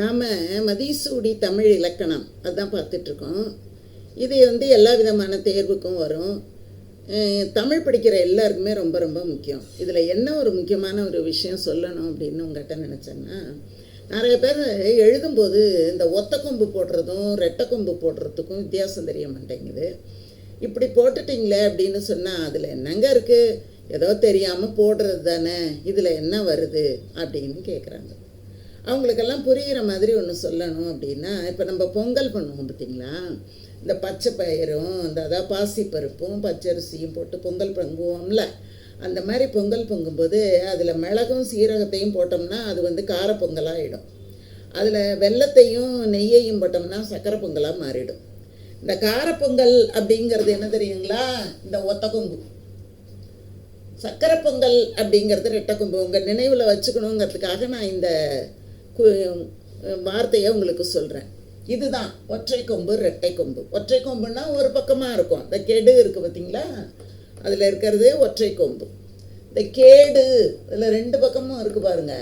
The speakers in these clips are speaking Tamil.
நாம் மதிசூடி தமிழ் இலக்கணம். அதுதான் பார்த்துட்ருக்கோம். இது வந்து எல்லா விதமான தேர்வுக்கும் வரும். தமிழ் படிக்கிற எல்லாருக்குமே ரொம்ப ரொம்ப முக்கியம். இதில் என்ன ஒரு முக்கியமான ஒரு விஷயம் சொல்லணும் அப்படின்னு உங்கள்கிட்ட நினச்சேன்னா நிறைய பேர் எழுதும்போது இந்த ஒத்த கொம்பு போடுறதும் ரெட்டை கொம்பு போடுறதுக்கும் வித்தியாசம் தெரிய மாட்டேங்குது. இப்படி போட்டுட்டிங்களே அப்படின்னு சொன்னால் அதில் என்னங்க இருக்குது ஏதோ தெரியாமல் போடுறது தானே? இதில் என்ன வருது? அப்படின்னு கேட்குறாங்க அவங்களுக்கெல்லாம் புரிகிற மாதிரி ஒன்று சொல்லணும் அப்படின்னா இப்போ நம்ம பொங்கல் பண்ணுவோம் பார்த்தீங்களா இந்த பச்சை பயிரும் இந்த அதாவது பாசிப்பருப்பும் பச்சரிசியும் போட்டு பொங்கல் பொங்குவோம்ல. அந்த மாதிரி பொங்கல் பொங்கும்போது அதில் மிளகும் சீரகத்தையும் போட்டோம்னா அது வந்து கார பொங்கலாகிடும் அதில் வெள்ளத்தையும் நெய்யையும் போட்டோம்னா சக்கரை பொங்கலாக மாறிடும். இந்த காரப்பொங்கல் அப்படிங்கிறது என்ன தெரியுங்களா? இந்த ஒத்தகொங்கு சக்கரை பொங்கல் அப்படிங்கிறது ரெட்டை கொம்பு. உங்கள் நினைவில் வச்சுக்கணுங்கிறதுக்காக நான் இந்த வார்த்தையை உங்களுக்கு சொல்கிறேன் இதுதான் ஒற்றை கொம்பு ரெட்டை கொம்பு. ஒற்றை கொம்புன்னா ஒரு பக்கமாக இருக்கும். இந்த கெடு இருக்குது பார்த்தீங்களா அதில் இருக்கிறது ஒற்றை கொம்பு. இந்த கேடு இதில் ரெண்டு பக்கமும் இருக்குது பாருங்க.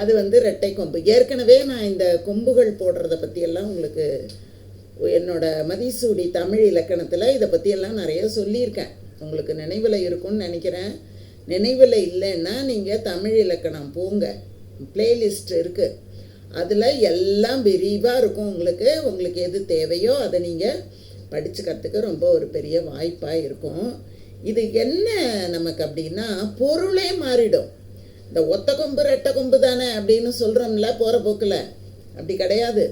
அது வந்து ரெட்டை கொம்பு. ஏற்கனவே நான் இந்த கொம்புகள் போடுறத பற்றியெல்லாம் உங்களுக்கு என்னோட மதிசூடி தமிழ் இலக்கணத்தில் இதை பற்றியெல்லாம் நிறைய சொல்லியிருக்கேன். உங்களுக்கு நினைவில் இருக்கும்னு நினைக்கிறேன். நினைவில் இல்லைன்னா நீங்கள் தமிழ் இலக்கணம் போங்க. பிளேலிஸ்ட் இருக்குது அதில் எல்லாம் விரிவாக இருக்கும். உங்களுக்கு உங்களுக்கு எது தேவையோ அதை நீங்கள் படிச்சுக்கிறதுக்கு ரொம்ப ஒரு பெரிய வாய்ப்பாக இருக்கும். இது என்ன நமக்கு அப்படின்னா பொருளே மாறிடும். இந்த ஒத்த கொம்பு ரெட்டை கொம்பு தானே அப்படின்னு சொல்கிறோம்ல போகிற போக்கில். அப்படி கிடையாது.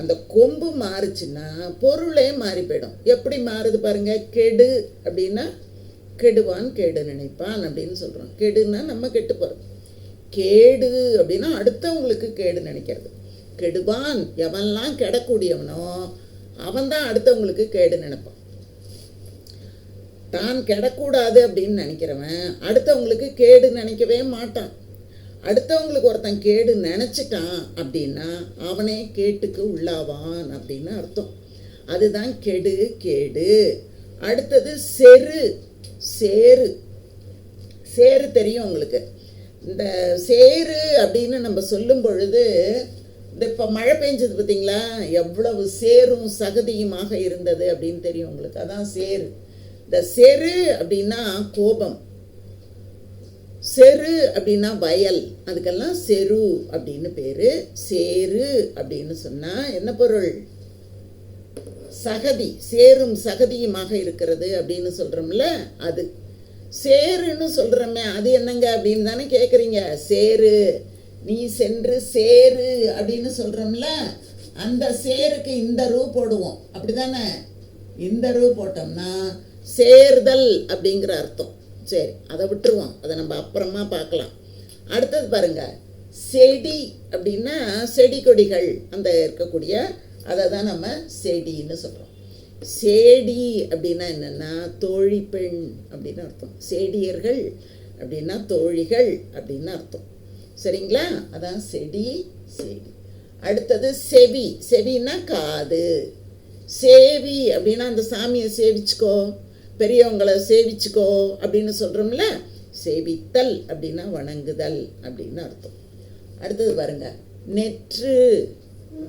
அந்த கொம்பு மாறுச்சுன்னா பொருளே மாறி போயிடும். எப்படி மாறுது பாருங்கள் கெடு அப்படின்னா கெடுவான் கெடு நினைப்பான் அப்படின்னு சொல்கிறோம் கெடுன்னா நம்ம கெட்டு போகிறோம் கேடு அப்படின்னா அடுத்தவங்களுக்கு கேடு நினைக்கிறது. கெடுவான் எவன்லாம் கெடக்கூடியவனோ அவன்தான் அடுத்தவங்களுக்கு கேடு நினைப்பான். தான் கெடக்கூடாது அப்படின்னு நினைக்கிறவன் அடுத்தவங்களுக்கு கேடு நினைக்கவே மாட்டான். அடுத்தவங்களுக்கு ஒருத்தன் கேடு நினச்சிட்டான் அப்படின்னா அவனே கேட்டுக்கு உள்ளாவான் அப்படின்னு அர்த்தம். அதுதான் கெடு கேடு. அடுத்தது செரு சேரு சேரு தெரியும் உங்களுக்கு. இந்த சேரு அப்படின்னு நம்ம சொல்லும் பொழுது இந்த இப்போ மழை பெஞ்சது பார்த்தீங்களா எவ்வளவு சேரும் சகதியுமாக இருந்தது அப்படின்னு தெரியும் உங்களுக்கு. அதான் சேரு இந்த செரு அப்படின்னா கோபம். செரு அப்படின்னா வயல். அதுக்கெல்லாம் செரு அப்படின்னு பேரு. சேரு அப்படின்னு சொன்னா என்ன பொருள்? சகதி. சேரும் சகதியுமாக இருக்கிறது அப்படின்னு சொல்றோம்ல அது. சேருன்னு சொல்கிறோமே அது என்னங்க அப்படின்னு தானே கேட்குறீங்க சேரு நீ சென்று சேரு அப்படின்னு சொல்கிறோம்ல அந்த சேருக்கு இந்த ரூ போடுவோம். அப்படிதானே? இந்த ரூ போட்டோம்னா சேர்தல் அப்படிங்கிற அர்த்தம். சரி அதை விட்டுருவோம். அதை நம்ம அப்புறமா பார்க்கலாம். அடுத்தது பாருங்க செடி அப்படின்னா செடி கொடிகள் அந்த இருக்கக்கூடிய அதை தான் நம்ம செடின்னு சொல்கிறோம் சேடி அப்படின்னா என்னென்னா தோழி பெண் அப்படின்னு அர்த்தம். சேடியர்கள் அப்படின்னா தோழிகள் அப்படின்னு அர்த்தம். சரிங்களா? அதான் செடி செடி. அடுத்தது செவி. செவின்னா காது. சேவி அப்படின்னா அந்த சாமியை சேவிச்சுக்கோ பெரியவங்களை சேவிச்சுக்கோ அப்படின்னு சொல்கிறோம்ல சேவித்தல் அப்படின்னா வணங்குதல் அப்படின்னு அர்த்தம். அடுத்தது பாருங்க நெற்று.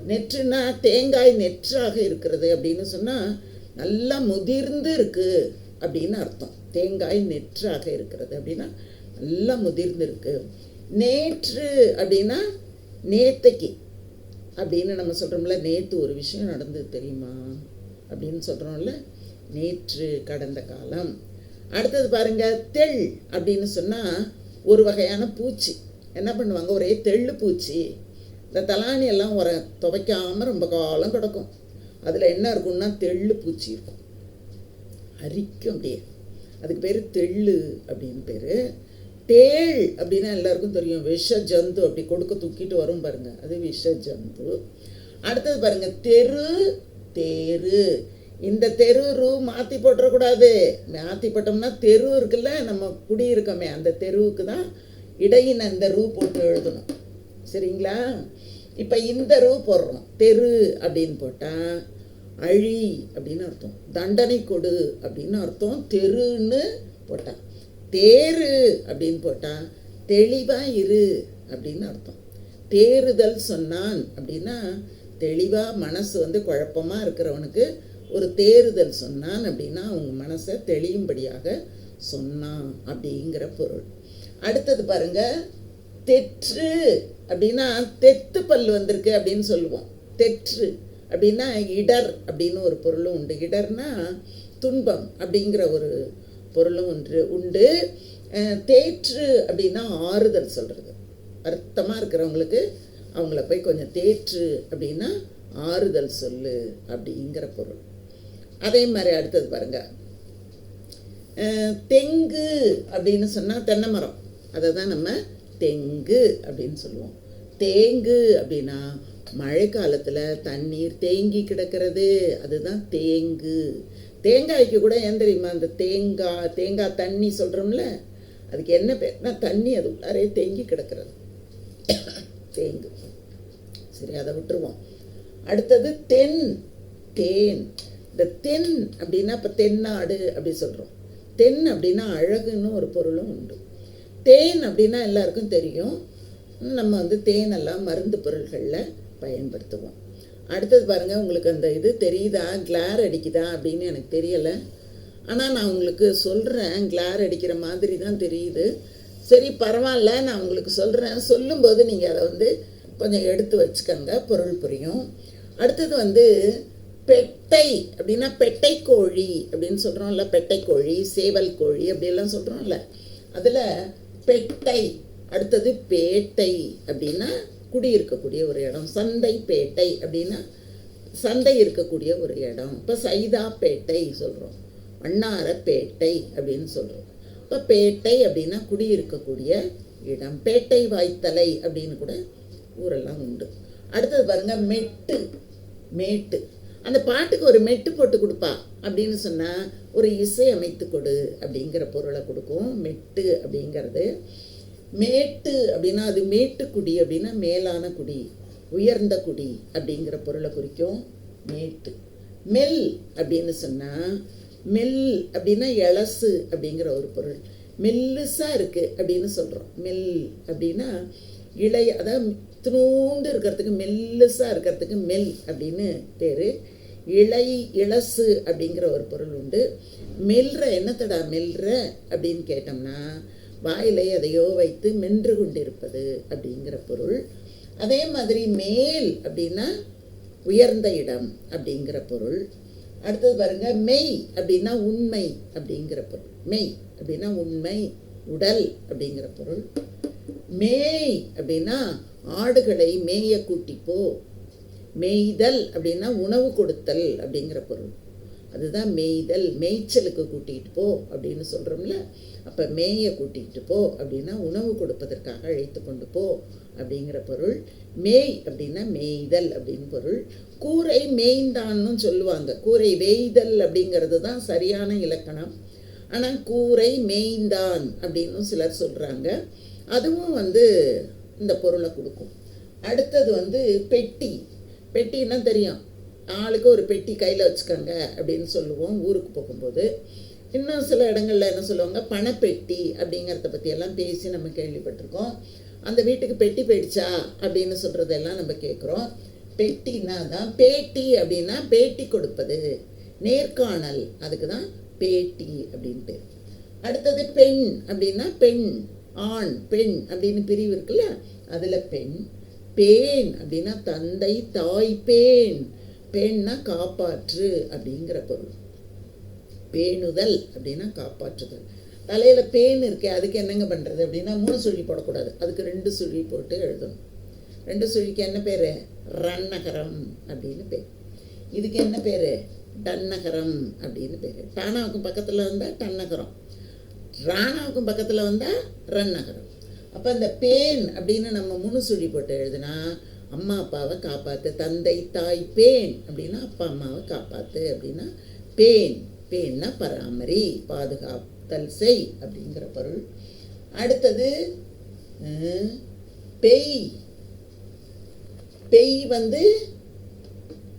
நெற்றுனா தேங்காய் நெற்றாக இருக்கிறது அப்படின்னு சொன்னால் நல்லா முதிர்ந்து இருக்குது அப்படின்னு அர்த்தம். தேங்காய் நெற்றாக இருக்கிறது அப்படின்னா நல்லா முதிர்ந்து இருக்கு. நேற்று அப்படின்னா நேத்தைக்கு அப்படின்னு நம்ம சொல்கிறோம்ல நேற்று ஒரு விஷயம் நடந்தது தெரியுமா? அப்படின்னு சொல்கிறோம்ல நேற்று கடந்த காலம். அடுத்தது பாருங்க தெள் அப்படின்னு சொன்னால் ஒரு வகையான பூச்சி. என்ன பண்ணுவாங்க? ஒரே தெள்ளு பூச்சி. இந்த தலாணி எல்லாம் உர துவைக்காமல் ரொம்ப காலம் கிடக்கும். அதில் என்ன இருக்கும்னா தெள்ளு பூச்சி இருக்கும். அரிக்கும் அப்படியே. அதுக்கு பேர் தெள்ளு அப்படின்னு பேர். தேள் அப்படின்னா எல்லாருக்கும் தெரியும். விஷ ஜந்து அப்படி கொடுக்க தூக்கிட்டு வரும் பாருங்க. அது விஷ ஜந்து அடுத்தது பாருங்க தெரு தேரு. இந்த தெரு ரூ மாற்றி போட்டுறக்கூடாது. மாற்றி போட்டோம்னா தெரு இருக்குல்ல நம்ம குடியிருக்கோமே அந்த தெருவுக்கு தான் இடையின அந்த ரூ போட்டு எழுதணும். சரிங்களா? இப்போ இந்த ரூ போடுறோம். தெரு அப்படின்னு போட்டால் அழி அப்படின்னு அர்த்தம். தண்டனை கொடு அப்படின்னு அர்த்தம். தெருன்னு போட்டான் தேரு அப்படின்னு போட்டால் தெளிவாக இரு அப்படின்னு அர்த்தம். தேறுதல் சொன்னான் அப்படின்னா தெளிவாக மனசு வந்து குழப்பமாக இருக்கிறவனுக்கு ஒரு தேறுதல் சொன்னான் அப்படின்னா அவங்க மனசை தெளியும்படியாக சொன்னான் அப்படிங்கிற பொருள். அடுத்தது பாருங்க தெற்று அப்படின்னா தெத்து பல் வந்திருக்கு அப்படின்னு சொல்லுவோம். தெற்று அப்படின்னா இடர் அப்படின்னு ஒரு பொருளும் உண்டு. இடர்னா துன்பம் அப்படிங்கிற ஒரு பொருளும் ஒன்று உண்டு. தேற்று அப்படின்னா ஆறுதல் சொல்கிறது வருத்தமாக இருக்கிறவங்களுக்கு அவங்கள போய் கொஞ்சம் தேற்று அப்படின்னா ஆறுதல் சொல்லு அப்படிங்கிற பொருள். அதே மாதிரி அடுத்தது பாருங்க. தெங்கு அப்படின்னு சொன்னால் தென்னை மரம். அதை தான் நம்ம தெங்கு அப்படின்னு சொல்லுவோம். தேங்கு அப்படின்னா மழை காலத்தில் தண்ணீர் தேங்கி கிடக்கிறது. அதுதான் தேங்கு. தேங்காய்க்கு கூட ஏன் தெரியுமா? அந்த தேங்காய் தேங்காய் தண்ணி சொல்கிறோம்ல அதுக்கு என்ன பேர்னா தண்ணி அது உள்ளாரே தேங்கி கிடக்கிறது. தேங்கு. சரி அதை விட்டுருவோம். அடுத்தது தென் தேன். இந்த தென் அப்படின்னா இப்போ தென்னாடு அப்படி சொல்கிறோம் தென் அப்படின்னா அழகுன்னு ஒரு பொருளும் உண்டு. தேன் அப்படின்னா எல்லாருக்கும் தெரியும். நம்ம வந்து தேனெல்லாம் மருந்து பொருள்களில் பயன்படுத்துவோம். அடுத்தது பாருங்கள் உங்களுக்கு அந்த இது தெரியுதா? கிளார் அடிக்குதா அப்படின்னு எனக்கு தெரியலை. ஆனால் நான் உங்களுக்கு சொல்கிறேன் கிளார் அடிக்கிற மாதிரி தான் தெரியுது. சரி பரவாயில்ல நான் உங்களுக்கு சொல்கிறேன் சொல்லும்போது நீங்கள் அதை வந்து கொஞ்சம் எடுத்து வச்சுக்கோங்க பொருள் புரியும். அடுத்தது வந்து பெட்டை அப்படின்னா பெட்டை கோழி அப்படின்னு சொல்கிறோம்ல பெட்டை கோழி சேவல் கோழி அப்படியெல்லாம் சொல்கிறோம்ல அதில் பெட்டை அடுத்தது பேட்டை அப்படின்னா குடியிருக்கக்கூடிய ஒரு இடம். சந்தை பேட்டை அப்படின்னா சந்தை இருக்கக்கூடிய ஒரு இடம். இப்போ சைதாப்பேட்டை சொல்கிறோம் வண்ணாரப்பேட்டை அப்படின்னு சொல்கிறோம் இப்போ பேட்டை அப்படின்னா குடியிருக்கக்கூடிய இடம். பேட்டை வாய்த்தலை அப்படின்னு கூட ஊரெல்லாம் உண்டு. அடுத்தது பாருங்க மெட்டு. மேட்டு. அந்த பாட்டுக்கு ஒரு மெட்டு போட்டு கொடுப்பா அப்படின்னு சொன்னால் ஒரு இசை அமைத்து கொடு அப்படிங்கிற பொருளை கொடுக்கும். மெட்டு அப்படிங்கிறது. மேட்டு அப்படின்னா அது மேட்டுக்குடி அப்படின்னா மேலான குடி உயர்ந்த குடி அப்படிங்கிற பொருளை குறிக்கும். மேட்டு. மெல் அப்படின்னு சொன்னால் மெல் அப்படின்னா எலசு அப்படிங்கிற ஒரு பொருள். மெல்லுசாக இருக்குது அப்படின்னு சொல்கிறோம் மெல் அப்படின்னா இளைய அதாவது துணூண்டு இருக்கிறதுக்கு மெல்லுசாக இருக்கிறதுக்கு மெல் அப்படின்னு பேர். இலை இளசு அப்படிங்கிற ஒரு பொருள் உண்டு. மெல்ற என்னத்தடா மெல்ற அப்படின்னு கேட்டோம்னா வாயிலை எதையோ வைத்து மென்று கொண்டிருப்பது அப்படிங்கிற பொருள். அதே மாதிரி மேல் அப்படின்னா உயர்ந்த இடம் அப்படிங்கிற பொருள். அடுத்தது பாருங்க மெய் அப்படின்னா உண்மை அப்படிங்கிற பொருள். மெய் அப்படின்னா உண்மை உடல் அப்படிங்கிற பொருள். மேய் அப்படின்னா ஆடுகளை மேய கூட்டி போ மேய்தல் அப்படின்னா உணவு கொடுத்தல் அப்படிங்கிற பொருள். அதுதான் மேய்தல். மேய்ச்சலுக்கு கூட்டிகிட்டு போ அப்படின்னு சொல்கிறோம்ல அப்போ மேய கூட்டிகிட்டு போ அப்படின்னா உணவு கொடுப்பதற்காக அழைத்து கொண்டு போ அப்படிங்கிற பொருள். மேய் அப்படின்னா மேய்தல் அப்படின்னு பொருள். கூரை மேய்ந்தான்னு சொல்லுவாங்க. கூரை வேய்தல் அப்படிங்கிறது தான் சரியான இலக்கணம். ஆனால் கூரை மேய்ந்தான் அப்படின்னு சிலர் சொல்கிறாங்க அதுவும் வந்து இந்த பொருளை கொடுக்கும். அடுத்தது வந்து பெட்டி. பெட்டின்னா தெரியும். ஆளுக்கு ஒரு பெட்டி கையில் வச்சுக்கோங்க அப்படின்னு சொல்லுவோம் ஊருக்கு போகும்போது. இன்னும் சில இடங்களில் என்ன சொல்லுவாங்க பணப்பெட்டி அப்படிங்கிறத பற்றியெல்லாம் பேசி நம்ம கேள்விப்பட்டிருக்கோம். அந்த வீட்டுக்கு பெட்டி போயிடுச்சா அப்படின்னு சொல்கிறதெல்லாம் நம்ம கேட்குறோம் பெட்டினா தான் பேட்டி அப்படின்னா பேட்டி கொடுப்பது. நேர்காணல் அதுக்கு தான் பேட்டி அப்படின்ட்டு அடுத்தது பெண் அப்படின்னா பெண் ஆண் பெண் அப்படின்னு பிரிவு இருக்குல்ல அதில் பெண் பேன் அப்படின்னா தந்தை தாய் பேன். பேன்னா காப்பாற்று அப்படிங்கிற பொருள். பேணுதல் அப்படின்னா காப்பாற்றுதல். தலையில் பேன் இருக்கே அதுக்கு என்னங்க பண்ணுறது அப்படின்னா மூணு சுழி போடக்கூடாது. அதுக்கு ரெண்டு சுழி போட்டு எழுதணும். ரெண்டு சுழிக்கு என்ன பேர்? ரன்னகரம் அப்படின்னு பேர். இதுக்கு என்ன பேர்? டன்னகரம் அப்படின்னு பேர். டானாவுக்கும் பக்கத்தில் வந்தால் டன்னகரம். ராணாவுக்கும் பக்கத்தில் வந்தால் ரன்னகரம். அப்போ அந்த பேன் அப்படின்னு நம்ம முணுசுழி போட்டு எழுதுனா அம்மா அப்பாவை காப்பாற்று தந்தை தாய் பேன். அப்படின்னா அப்பா அம்மாவை காப்பாற்று அப்படின்னா பேன். பேன்னா பராமரி. பாதுகாத்தல் செய். அப்படிங்கிற பொருள். அடுத்தது பெய். பெய் வந்து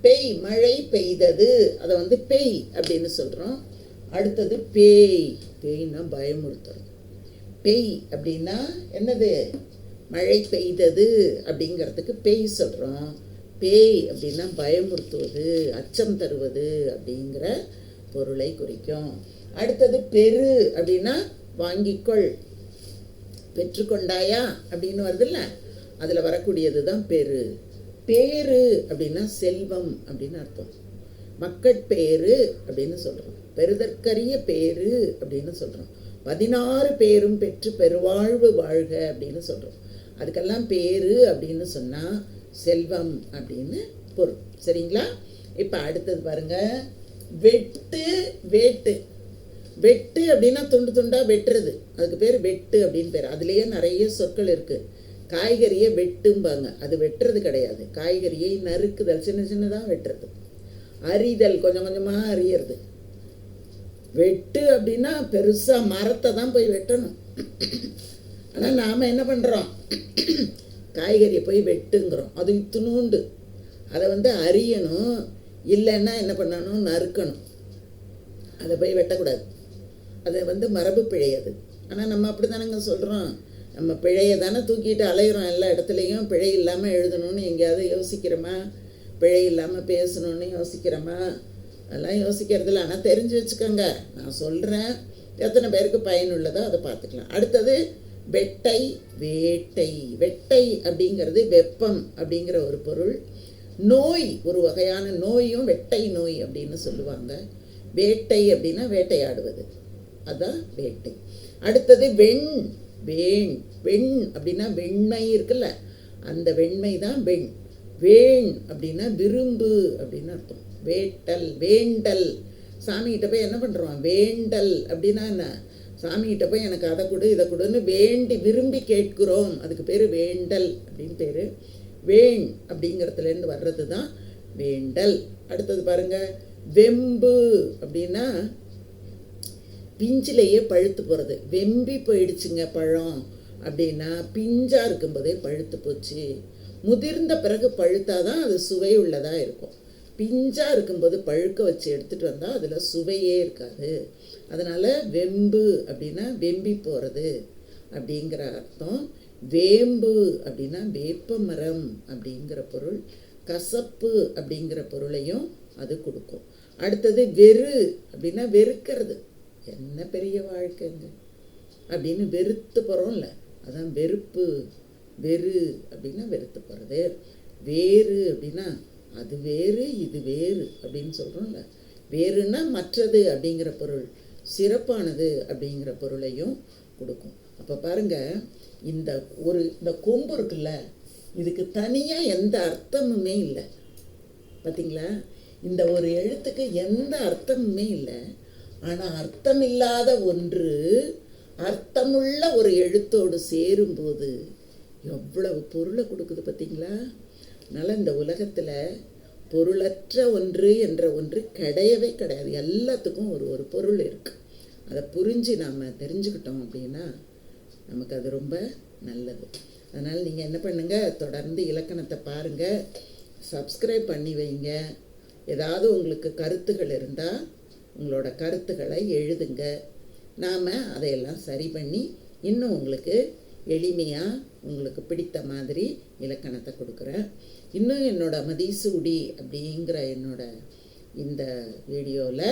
பெய் மழை பெய்தது. அதை வந்து பெய் அப்படின்னு சொல்கிறோம் அடுத்தது பேய். பேய்னா பயமுறுத்துறது பேய் அப்படின்னா என்னது? மழை பெய்தது அப்படிங்கிறதுக்கு பேய் சொல்கிறோம் பேய் அப்படின்னா பயமுறுத்துவது அச்சம் தருவது அப்படிங்கிற பொருளை குறிக்கும். அடுத்தது பெரு அப்படின்னா வாங்கிக்கொள். பெற்றுக்கொண்டாயா அப்படின்னு வருதுல்ல? அதில் வரக்கூடியது தான் பெரு. பேரு அப்படின்னா செல்வம் அப்படின்னு அர்த்தம். மக்கட்பேரு அப்படின்னு சொல்கிறோம் பெருதற்கரிய பேரு அப்படின்னு சொல்கிறோம் பதினாறு பேரும் பெற்று பெருவாழ்வு வாழ்க அப்படின்னு சொல்கிறோம் அதுக்கெல்லாம் பேர் அப்படின்னு சொன்னால் செல்வம் அப்படின்னு பொருள். சரிங்களா? இப்போ அடுத்தது பாருங்கள் வெட்டு வேட்டு. வெட்டு அப்படின்னா துண்டு துண்டாக வெட்டுறது. அதுக்கு பேர் வெட்டு அப்படின்னு பேர். அதுலேயே நிறைய சொற்கள் இருக்குது காய்கறியை வெட்டும்பாங்க. அது வெட்டுறது கிடையாது. காய்கறியை நறுக்குதல். சின்ன சின்னதாக வெட்டுறது. அரிதல் கொஞ்சம் கொஞ்சமாக அறியறது வெட்டு அப்படின்னா பெருசாக மரத்தை தான் போய் வெட்டணும். ஆனால் நாம் என்ன பண்ணுறோம் காய்கறியை போய் வெட்டுங்கிறோம். அது இத்துணுண்டு. அதை வந்து அறியணும் இல்லைன்னா என்ன பண்ணணும்? நறுக்கணும். அதை போய் வெட்டக்கூடாது. அது வந்து மரபு பிழை அது. ஆனால் நம்ம அப்படி தானேங்க சொல்கிறோம் நம்ம பிழையை தானே தூக்கிட்டு அலையிறோம் எல்லா இடத்துலையும். பிழை இல்லாமல் எழுதணும்னு எங்கேயாவது யோசிக்கிறோமா? பிழை இல்லாமல் பேசணும்னு யோசிக்கிறோமா? அதெல்லாம் யோசிக்கிறதில்ல ஆனால் தெரிஞ்சு வச்சுக்கோங்க. நான் சொல்கிறேன் எத்தனை பேருக்கு பயனுள்ளதோ அதை பார்த்துக்கலாம். அடுத்தது வெட்டை வேட்டை. வெட்டை அப்படிங்கிறது வெப்பம் அப்படிங்கிற ஒரு பொருள். நோய் ஒரு வகையான நோயும் வெட்டை நோய் அப்படின்னு சொல்லுவாங்க. வேட்டை அப்படின்னா வேட்டையாடுவது. அதுதான் வேட்டை. அடுத்தது வெண் வேண். வெண் அப்படின்னா வெண்மை இருக்குல்ல. அந்த வெண்மை தான் வெண். வேண் அப்படின்னா விரும்பு அப்படின்னு அர்த்தம். வேட்டல் வேண்டல். சாமிகிட்ட போய் என்ன பண்ணுறோம் வேண்டல் அப்படின்னா என்ன? சாமிகிட்ட போய் எனக்கு அதை கொடு இதை கொடுன்னு வேண்டி விரும்பி கேட்கிறோம். அதுக்கு பேர் வேண்டல் அப்படின்னு பேர். வேண் அப்படிங்கிறதுலேருந்து வர்றது தான் வேண்டல். அடுத்தது பாருங்கள் வெம்பு அப்படின்னா பிஞ்சிலேயே பழுத்து போகிறது வெம்பி போயிடுச்சுங்க பழம் அப்படின்னா பிஞ்சாக இருக்கும்போதே பழுத்து போச்சு. முதிர்ந்த பிறகு பழுத்தாதான் அது சுவை உள்ளதாக இருக்கும். பிஞ்சாக இருக்கும்போது பழுக்க வச்சு எடுத்துகிட்டு வந்தால் அதில் சுவையே இருக்காது. அதனால் வெம்பு அப்படின்னா வெம்பி போகிறது அப்படிங்கிற அர்த்தம். வேம்பு அப்படின்னா வேப்ப மரம் அப்படிங்கிற பொருள். கசப்பு அப்படிங்கிற பொருளையும் அது கொடுக்கும். அடுத்தது வெறு அப்படின்னா வெறுக்கிறது. என்ன பெரிய வாழ்க்கைங்க? அப்படின்னு வெறுத்து போகிறோம்ல அதான் வெறுப்பு. வெறு அப்படின்னா வெறுத்து போகிறது வேறு அப்படின்னா அது வேறு இது வேறு அப்படின்னு சொல்கிறோம்ல வேறுனா மற்றது அப்படிங்கிற பொருள் சிறப்பானது அப்படிங்கிற பொருளையும் கொடுக்கும். அப்போ பாருங்க இந்த ஒரு இந்த கொம்பு இருக்குல்ல இதுக்கு தனியாக எந்த அர்த்தமுமே இல்லை. பார்த்தீங்களா இந்த ஒரு எழுத்துக்கு எந்த அர்த்தமுமே இல்லை. ஆனால் அர்த்தமில்லாத ஒன்று அர்த்தமுள்ள ஒரு எழுத்தோடு சேரும்போது எவ்வளவு பொருளை கொடுக்குது பார்த்தீங்களா அதனால் இந்த உலகத்தில் பொருளற்ற ஒன்று என்ற ஒன்று கிடையவே கிடையாது. எல்லாத்துக்கும் ஒரு ஒரு பொருள் இருக்குது அதை புரிஞ்சு நாம் தெரிஞ்சுக்கிட்டோம் அப்படின்னா நமக்கு அது ரொம்ப நல்லது. அதனால் நீங்கள் என்ன பண்ணுங்கள் தொடர்ந்து இலக்கணத்தை பாருங்கள் சப்ஸ்கிரைப் பண்ணி வைங்க. ஏதாவது உங்களுக்கு கருத்துகள் இருந்தால் உங்களோட கருத்துக்களை எழுதுங்க. நாம் அதையெல்லாம் சரி பண்ணி இன்னும் உங்களுக்கு எளிமையாக உங்களுக்கு பிடித்த மாதிரி இலக்கணத்தை கொடுக்குறேன் இன்னும் என்னோட மதிசூடி அப்படிங்கிற என்னோட இந்த வீடியோவில்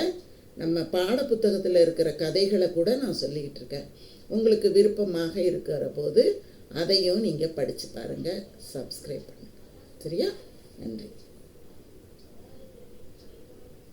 நம்ம பாடப்புத்தகத்தில் இருக்கிற கதைகளை கூட நான் சொல்லிக்கிட்டு இருக்கேன். உங்களுக்கு விருப்பமாக இருக்கிற போது அதையும் நீங்கள் படித்து பாருங்கள் சப்ஸ்கிரைப் பண்ணுங்கள் சரியா? நன்றி.